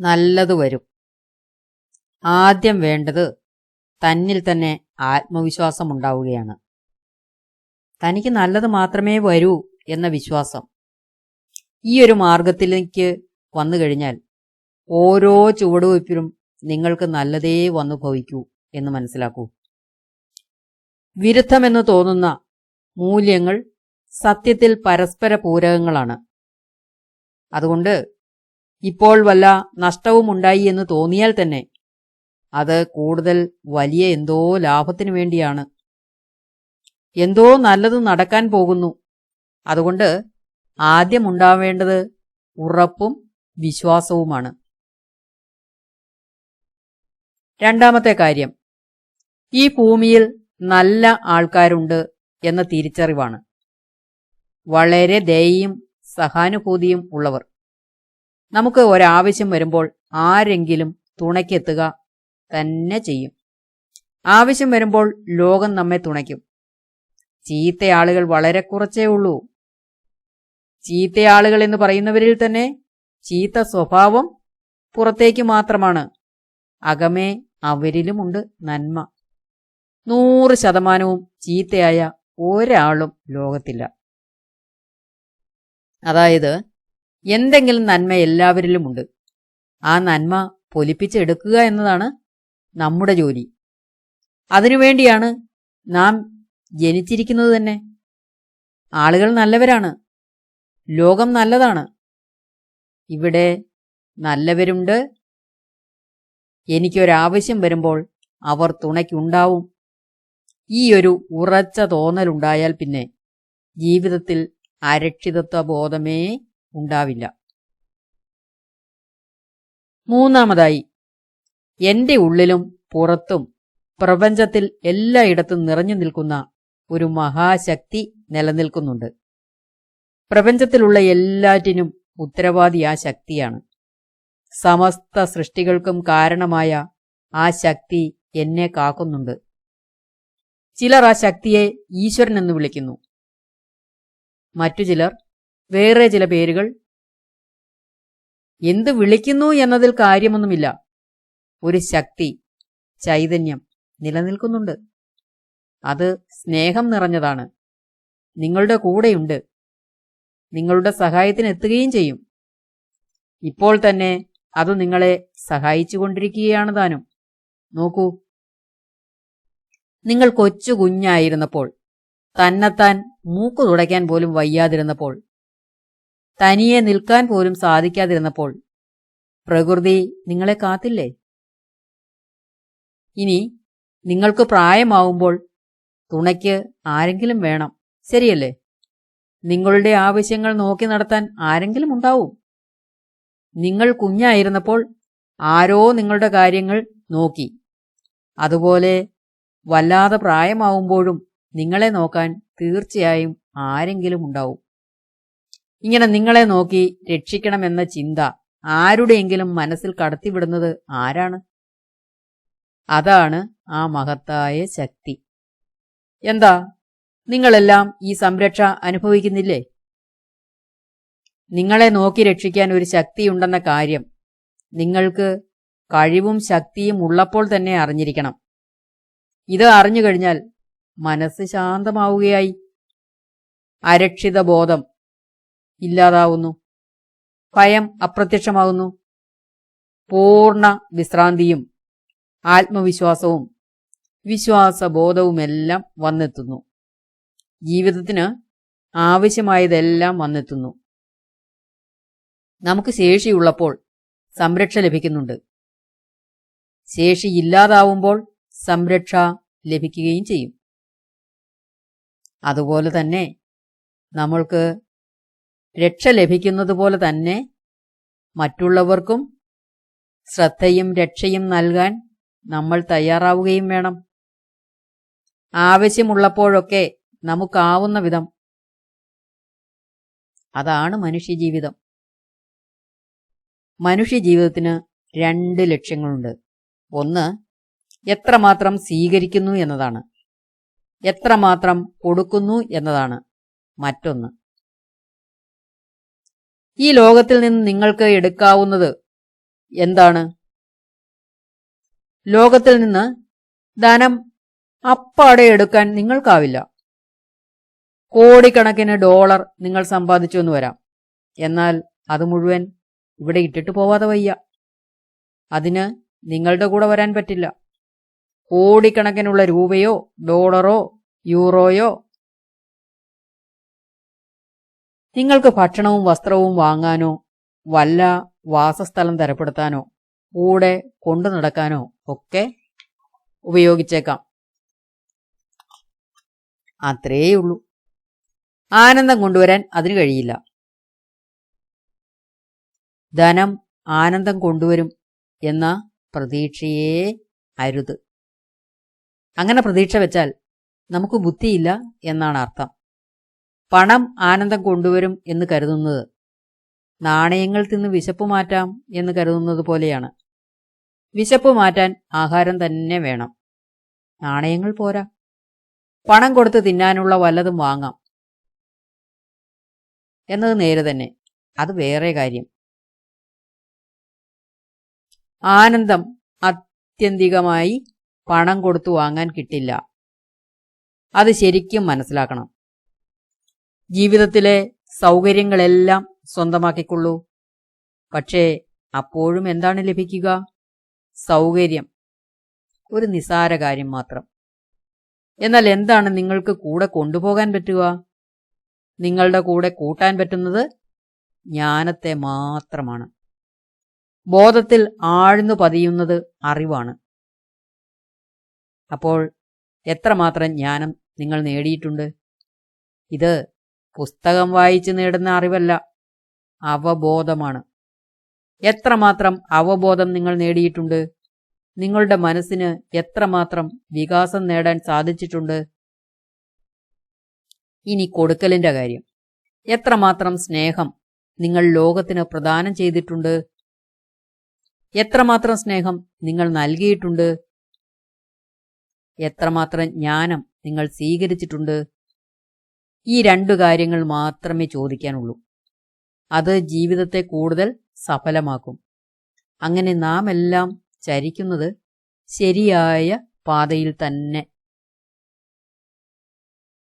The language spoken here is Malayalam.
നല്ലത് വരും. ആദ്യം വേണ്ടത് തന്നിൽ തന്നെ ആത്മവിശ്വാസം ഉണ്ടാവുകയാണ്. തനിക്ക് നല്ലത് മാത്രമേ വരൂ എന്ന വിശ്വാസം ഈ ഒരു മാർഗത്തിലേക്ക് വന്നു കഴിഞ്ഞാൽ ഓരോ ചുവടുവയ്പ്പിലും നിങ്ങൾക്ക് നല്ലതേ വന്നു ഭവിക്കൂ എന്ന് മനസ്സിലാക്കൂ. വിരുദ്ധമെന്ന് തോന്നുന്ന മൂല്യങ്ങൾ സത്യത്തിൽ പരസ്പര പൂരകങ്ങളാണ്. അതുകൊണ്ട് ഇപ്പോൾ വല്ല നഷ്ടവുമുണ്ടായി എന്ന് തോന്നിയാൽ തന്നെ. അത് കൂടുതൽ വലിയ എന്തോ ലാഭത്തിനു വേണ്ടിയാണ്. എന്തോ നല്ലത് നടക്കാൻ പോകുന്നു. അതുകൊണ്ട് ആദ്യമുണ്ടാവേണ്ടത് ഉറപ്പും വിശ്വാസവുമാണ്. രണ്ടാമത്തെ കാര്യം. ഈ ഭൂമിയിൽ നല്ല ആൾക്കാരുണ്ട് എന്ന തിരിച്ചറിവാണ്. വളരെ ദയയും സഹാനുഭൂതിയും ഉള്ളവർ. നമുക്ക് ഒരാവശ്യം വരുമ്പോൾ ആരെങ്കിലും തുണയ്ക്കെത്തുക തന്നെ ചെയ്യും. ആവശ്യം വരുമ്പോൾ ലോകം നമ്മെ തുണയ്ക്കും. ചീത്തയാളുകൾ വളരെ കുറച്ചേ ഉള്ളൂ. ചീത്തയാളുകൾ എന്ന് പറയുന്നവരിൽ തന്നെ ചീത്ത സ്വഭാവം പുറത്തേക്ക് മാത്രമാണ്. അകമേ അവരിലുമുണ്ട് നന്മ. നൂറ് ശതമാനവും ചീത്തയായ ഒരാളും ലോകത്തില്ല. അതായത് എന്തെങ്കിലും നന്മ എല്ലാവരിലുമുണ്ട് ആ നന്മ പൊലിപ്പിച്ചെടുക്കുക എന്നതാണ് നമ്മുടെ ജോലി. അതിനുവേണ്ടിയാണ് നാം ജനിച്ചിരിക്കുന്നത് തന്നെ. ആളുകൾ നല്ലവരാണ്. ലോകം നല്ലതാണ്. ഇവിടെ നല്ലവരുണ്ട്. എനിക്കൊരാവശ്യം വരുമ്പോൾ അവർ തുണയ്ക്കുണ്ടാവും. ഈ ഒരു ഉറച്ച തോന്നലുണ്ടായാൽ പിന്നെ ജീവിതത്തിൽ അരക്ഷിതത്വ ബോധമേ ഉണ്ടാവില്ല. മൂന്നാമതായി എന്റെ ഉള്ളിലും പുറത്തും പ്രപഞ്ചത്തിൽ എല്ലായിടത്തും നിറഞ്ഞു നിൽക്കുന്ന ഒരു മഹാശക്തി നിലനിൽക്കുന്നുണ്ട്. പ്രപഞ്ചത്തിലുള്ള എല്ലാറ്റിനും ഉത്തരവാദി ആ ശക്തിയാണ്. സമസ്ത സൃഷ്ടികൾക്കും കാരണമായ ആ ശക്തി എന്നെ കാക്കുന്നുണ്ട്. ചിലർ ആ ശക്തിയെ ഈശ്വരൻ എന്ന് വിളിക്കുന്നു. മറ്റു ചിലർ വേറെ ചില പേരുകൾ. എന്ത് വിളിക്കുന്നു എന്നതിൽ കാര്യമൊന്നുമില്ല. ഒരു ശക്തി ചൈതന്യം നിലനിൽക്കുന്നുണ്ട്. അത് സ്നേഹം നിറഞ്ഞതാണ്. നിങ്ങളുടെ കൂടെയുണ്ട്. നിങ്ങളുടെ സഹായത്തിന് എത്തുകയും ചെയ്യും. ഇപ്പോൾ തന്നെ അത് നിങ്ങളെ സഹായിച്ചുകൊണ്ടിരിക്കുകയാണ് താനും. നോക്കൂ. നിങ്ങൾ കൊച്ചു കുഞ്ഞായിരുന്നപ്പോൾ തന്നെത്താൻ മൂക്കു തുടയ്ക്കാൻ പോലും വയ്യാതിരുന്നപ്പോൾ തനിയെ നിൽക്കാൻ പോലും സാധിക്കാതിരുന്നപ്പോൾ പ്രകൃതി നിങ്ങളെ കാത്തില്ലേ? ഇനി നിങ്ങൾക്ക് പ്രായമാവുമ്പോൾ തുണയ്ക്ക് ആരെങ്കിലും വേണം. ശരിയല്ലേ? നിങ്ങളുടെ ആവശ്യങ്ങൾ നോക്കി നടത്താൻ ആരെങ്കിലും ഉണ്ടാവും. നിങ്ങൾ കുഞ്ഞായിരുന്നപ്പോൾ ആരോ നിങ്ങളുടെ കാര്യങ്ങൾ നോക്കി. അതുപോലെ വല്ലാതെ പ്രായമാവുമ്പോഴും നിങ്ങളെ നോക്കാൻ തീർച്ചയായും ആരെങ്കിലും ഉണ്ടാവും. ഇങ്ങനെ നിങ്ങളെ നോക്കി രക്ഷിക്കണമെന്ന ചിന്ത ആരുടെയെങ്കിലും മനസ്സിൽ കടത്തിവിടുന്നത് ആരാണ്? അതാണ് ആ മഹത്തായ ശക്തി. എന്താ? നിങ്ങളെല്ലാം ഈ സംരക്ഷ അനുഭവിക്കുന്നില്ലേ? നിങ്ങളെ നോക്കി രക്ഷിക്കാൻ ഒരു ശക്തിയുണ്ടെന്ന കാര്യം നിങ്ങൾക്ക് കഴിവും ശക്തിയും ഉള്ളപ്പോൾ തന്നെ അറിഞ്ഞിരിക്കണം. ഇത് അറിഞ്ഞു കഴിഞ്ഞാൽ മനസ്സ് ശാന്തമാവുകയായി. അരക്ഷിത ബോധം ഇല്ലാതാവുന്നു. ഭയം അപ്രത്യക്ഷമാകുന്നു പൂർണ വിശ്രാന്തിയും ആത്മവിശ്വാസവും വിശ്വാസബോധവുമെല്ലാം വന്നെത്തുന്നു. ജീവിതത്തിന് ആവശ്യമായതെല്ലാം വന്നെത്തുന്നു. നമുക്ക് ശേഷിയുള്ളപ്പോൾ സംരക്ഷ ലഭിക്കുന്നുണ്ട്. ശേഷി ഇല്ലാതാവുമ്പോൾ സംരക്ഷ ലഭിക്കുകയും ചെയ്യും. അതുപോലെ തന്നെ നമ്മൾക്ക് രക്ഷ ലഭിക്കുന്നതുപോലെ തന്നെ മറ്റുള്ളവർക്കും ശ്രദ്ധയും രക്ഷയും നൽകാൻ നമ്മൾ തയ്യാറാവുകയും വേണം. ആവശ്യമുള്ളപ്പോഴൊക്കെ നമുക്കാവുന്ന വിധം. അതാണ് മനുഷ്യജീവിതം. മനുഷ്യജീവിതത്തിന് രണ്ട് ലക്ഷ്യങ്ങളുണ്ട്. ഒന്ന് എത്രമാത്രം സ്വീകരിക്കുന്നു എന്നതാണ്. എത്രമാത്രം കൊടുക്കുന്നു എന്നതാണ്. മറ്റൊന്ന് ഈ ലോകത്തിൽ നിന്ന് നിങ്ങൾക്ക് എടുക്കാവുന്നത് എന്താണ്? ലോകത്തിൽ നിന്ന് ധനം അപ്പാടെ എടുക്കാൻ നിങ്ങൾക്കാവില്ല. കോടിക്കണക്കിന് ഡോളർ നിങ്ങൾ സമ്പാദിച്ചു എന്ന് വരാം. എന്നാൽ അത് മുഴുവൻ ഇവിടെ ഇട്ടിട്ട് പോവാതെ വയ്യ. അതിന് നിങ്ങളുടെ കൂടെ വരാൻ പറ്റില്ല. കോടിക്കണക്കിനുള്ള രൂപയോ ഡോളറോ യൂറോയോ നിങ്ങൾക്ക് ഭക്ഷണവും വസ്ത്രവും വാങ്ങാനോ വല്ല വാസസ്ഥലം തരപ്പെടുത്താനോ കൂടെ കൊണ്ടു നടക്കാനോ ഒക്കെ ഉപയോഗിച്ചേക്കാം. അത്രേയുള്ളൂ. ആനന്ദം കൊണ്ടുവരാൻ അതിന് കഴിയില്ല. ധനം ആനന്ദം കൊണ്ടുവരും എന്ന പ്രതീക്ഷയേ അരുത്. അങ്ങനെ പ്രതീക്ഷ വെച്ചാൽ നമുക്ക് ബുദ്ധിയില്ല എന്നാണ് അർത്ഥം. പണം ആനന്ദം കൊണ്ടുവരും എന്ന് കരുതുന്നത്. നാണയങ്ങൾ തിന്ന് വിശപ്പ് മാറ്റാം എന്ന് കരുതുന്നത് പോലെയാണ്. വിശപ്പ് മാറ്റാൻ ആഹാരം തന്നെ വേണം. നാണയങ്ങൾ പോരാ. പണം കൊടുത്ത് തിന്നാനുള്ള വല്ലതും വാങ്ങാം. എന്നത് നേരെ തന്നെ. അത് വേറെ കാര്യം. ആനന്ദം അത്യന്തികമായി പണം കൊടുത്തു വാങ്ങാൻ കിട്ടില്ല. അത് ശരിക്കും മനസ്സിലാക്കണം. ജീവിതത്തിലെ സൗകര്യങ്ങളെല്ലാം സ്വന്തമാക്കിക്കൊള്ളൂ. പക്ഷേ അപ്പോഴും എന്താണ് ലഭിക്കുക? സൗകര്യം. ഒരു നിസാര കാര്യം മാത്രം. എന്നാൽ എന്താണ് നിങ്ങൾക്ക് കൂടെ കൊണ്ടുപോകാൻ പറ്റുക? നിങ്ങളുടെ കൂടെ കൂട്ടാൻ പറ്റുന്നത് ജ്ഞാനത്തെ മാത്രമാണ്. ബോധത്തിൽ ആഴ്ന്നു പതിയുന്നത് അറിവാണ്. അപ്പോൾ എത്രമാത്രം ജ്ഞാനം നിങ്ങൾ നേടിയിട്ടുണ്ട്? ഇത് പുസ്തകം വായിച്ച് നേടുന്ന അറിവല്ല. അവബോധമാണ്. എത്രമാത്രം അവബോധം നിങ്ങൾ നേടിയിട്ടുണ്ട്? നിങ്ങളുടെ മനസ്സിന് എത്രമാത്രം വികാസം നേടാൻ സാധിച്ചിട്ടുണ്ട്? ഇനി കൊടുക്കലിന്റെ കാര്യം. എത്രമാത്രം സ്നേഹം നിങ്ങൾ ലോകത്തിന് പ്രദാനം ചെയ്തിട്ടുണ്ട്? എത്രമാത്രം സ്നേഹം നിങ്ങൾ നൽകിയിട്ടുണ്ട്? എത്രമാത്രം ജ്ഞാനം നിങ്ങൾ സ്വീകരിച്ചിട്ടുണ്ട്? ഈ രണ്ടു കാര്യങ്ങൾ മാത്രമേ ചോദിക്കാനുള്ളൂ. അത് ജീവിതത്തെ കൂടുതൽ സഫലമാക്കും. അങ്ങനെ നാം എല്ലാം ചരിക്കുന്നത് ശരിയായ പാതയിൽ തന്നെ